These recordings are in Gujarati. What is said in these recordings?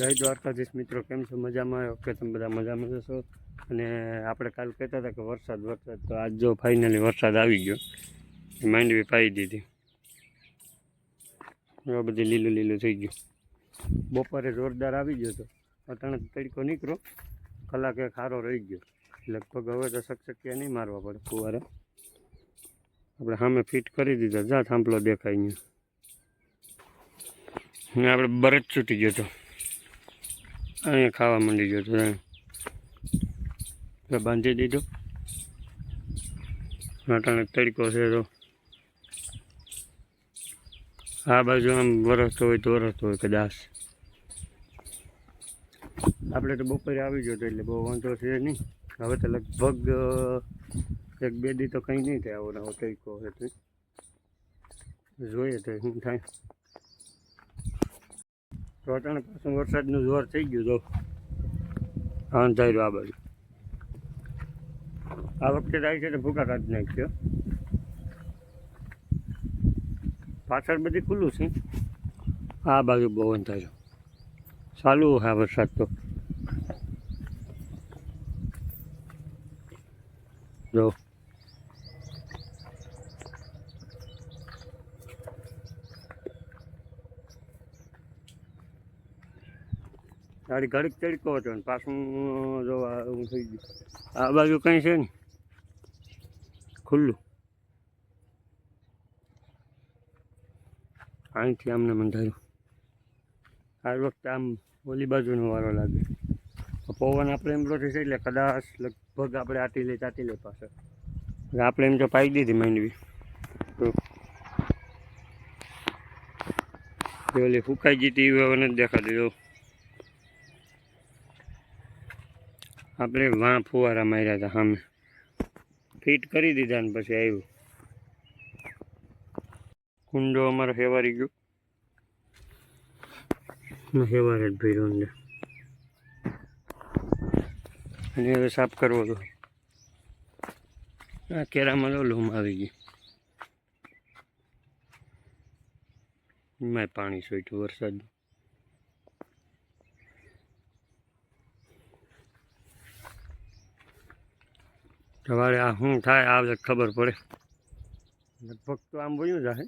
જય દ્વારકાધીશ મિત્રો, કેમ છો? મજામાં? ઓકે, તમે બધા મજામાં જશો? અને આપણે કાલ કહેતા હતા કે વરસાદ વરસાદ. તો આજ જો ફાઇનલી વરસાદ આવી ગયો. માંડવી પાઈ દીધી. એવા બધી લીલું લીલું થઈ ગયું. બપોરે જોરદાર આવી ગયો હતો. અટાણે તડકો નીકળો કલાકે ખારો રહી ગયો. લગભગ હવે તો સકસકિયા નહીં મારવા પડે ફુવારે. આપણે સામે ફિટ કરી દીધા. જા થાંભલો દેખાય ને આપણે બરજ છૂટી ગયો તો અહીંયા ખાવા માંડી ગયો તો. બાંધી દીધો. અટાણે તડકો છે તો. આ બાજુ આમ વરસતો હોય તો વરસતો હોય કદાચ. આપણે તો બપોરે આવી ગયો એટલે બહુ વાંધો છે નહીં. હવે તો લગભગ એક બે દી તો કંઈ નહીં થાય આવો નવો હોય તો. જોઈએ તો શું થાય. તો પાછું વરસાદનું જોર થઈ ગયું તો અંધાર્યું આ બાજુ. આ વખતે થાય છે તો ભૂકા કાઢી નાખ્યો. પાછળ બધી ખુલ્લું છે. આ બાજુ બહુ અંધાર્યું ચાલુ હા વરસાદ તો. જો. ગાડી ઘડીક તડકો હતો ને પાછું જો એવું થઈ ગયું. આ બાજુ કંઈ છે ને? ખુલ્લું. અહીંથી આમને મંધાર્યું. આ વખતે આમ ઓલી બાજુનો વારો લાગે. પવન આપણે એમ છે એટલે કદાચ લગભગ આપણે આટી લે, ચાટી લે પાછળ આપણે એમ તો પાઈ દીધી માંડવી. તો ઓલી ફૂંકાઈ ગઈ હતી હવે નથી દેખાતી આપણે વાં ફુવારા માર્યા હતા સામે. ફિટ કરી દીધા ને પછી આવ્યું. કુંડો અમારો હેવારી ગયો. હેવારે જ ભર્યો અંદર અને હવે સાફ કરવો તો આ કેરામાં તો લૂમ આવી ગઈ એમાં પાણી સોઈટું વરસાદ સવારે આ શું થાય આવે ખબર પડે. લગભગ તો આમ વયું જાય.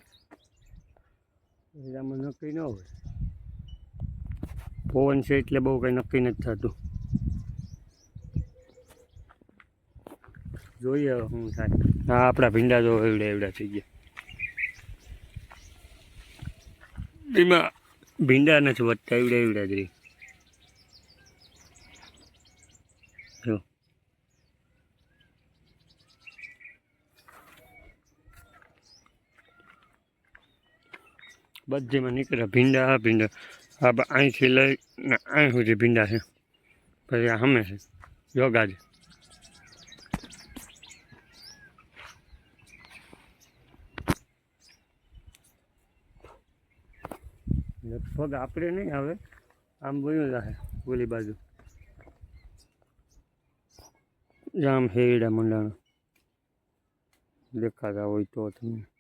આમાં નક્કી ન હોય. પવન છે એટલે બહુ કંઈ નક્કી નથી થતું. જોઈએ હવે શું થાય. હા આપણા ભીંડા જો એવડા એવડા થઈ ગયા. એમાં ભીંડા નથી વધતા એવડા એવડા જ રહી જો બધીમાં નીકળ્યા, ભીંડા ભીંડા. આ અહીંથી લઈ ને અહીં સુધી ભીંડા છે. પછી આ સામે છે. યોગા છે. લગભગ આપણે નહીં આવે આમ બોલ્યું જાહે, ઓલી બાજુ. જામ હેડા મંડાણ. દેખાતા હોય તો તમને.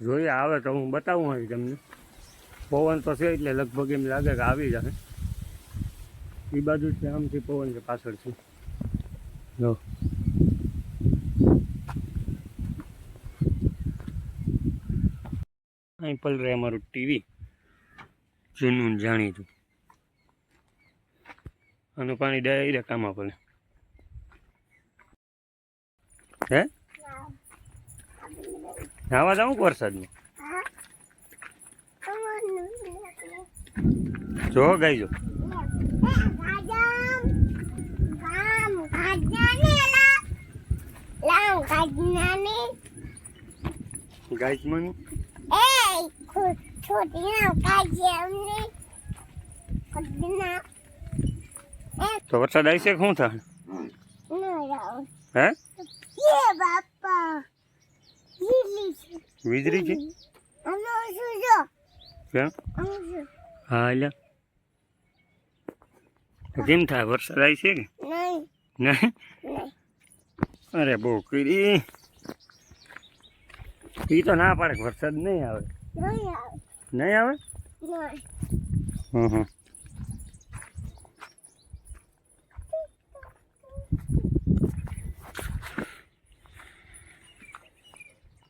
જોઈએ, આવે તો હું બતાવું હોય તમને. પવન તો છે એટલે લગભગ એમ લાગે કે આવી જશે એ બાજુ છે, આમથી પવન છે પાછળથી જો. અહીં પલરે અમારું ટીવી. જૂનું જાણીતું. આનું પાણી ડાયરેક્ટ કામમાં પડે હે? નાવા જાઉં વરસાદમાં? જો ગાઈજો ગાઈસ મને તો વરસાદ આવી છે શું થાય? હે? વીજળી છે? કેમ? હા એટલે કેમ થાય? વરસાદ આવી છે કે? નહીં? અરે બહુ કરી એ તો ના પાડે વરસાદ નહીં આવે. નહીં આવે. હમ હં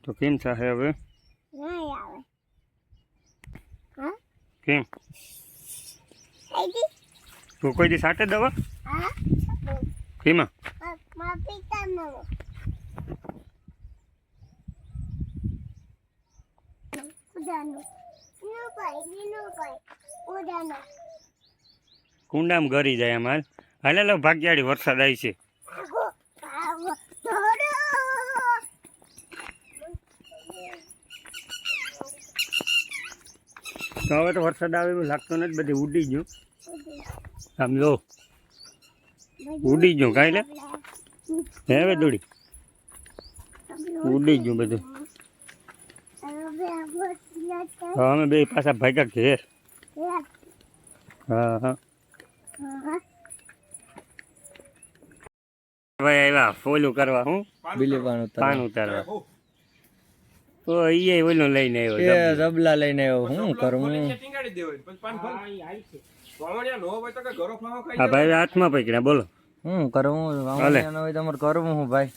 તો કેમ થશે હવે? કેમ? તું કોઈ દી સાટે દવા? કેમાં? કુંડામાં ગરી જાય અમાર હાલે. ભાગ્યાળી વરસાદ આવી છે. તો હવે તો વરસાદ આવે એવું લાગતો નથી બધી ઉડી ગયું. સમજો ઉડી ગયું કાંઈ લે હે હવે દોડી? ઉડી ગયું બધું. હા અમે બે પાછા ભાગ્યા ઘેર. હા હા. ભાઈ આવ્યા ફોલું કરવા હું? પાન ઉતારવા. તો એ ઓલું લઈને એ આવ્યો જબલા લઈને આવ્યો હું કરું હા? ભાઈ હાથમાં પકડ્યા બોલો. હું કરું. હોય તમારે કરવું હું ભાઈ?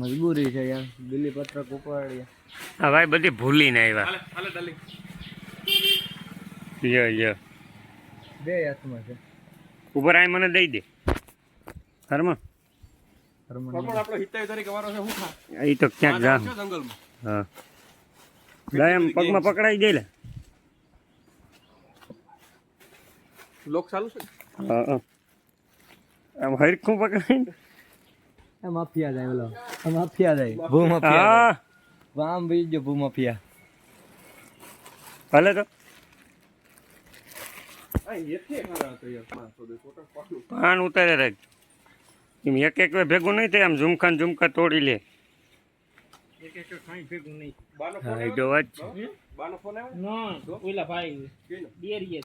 મજબૂરી છે યાર. દિલ્હી પત્રક ઉપાડીએ. હા ભાઈ બધી ભૂલીને આવ્યા યો યો. બે હાથમાં છે. ઉપર આય મને દઈ દે. ઘરમાં હરમન એ તો ક્યાંક જા હા. લાય એમ પગમાં પકડાઈ દે લે. લોક ચાલુ છે? હા હા. આમ હરખું પકડાઈ માફિયા જાય ઓલો. માફિયા જાય ભૂ માફિયા વામ આમ બીજો ભૂ માફિયા ભલે તો. પાન ઉતારે રાખ. એક એક વાર ભેગું નહીં થાય આમ ઝુમખાન ને ઝુમખા તોડી લે. બાનો ફોન આવ્યો? ના ઓલા ભાઈ? ડેરીએ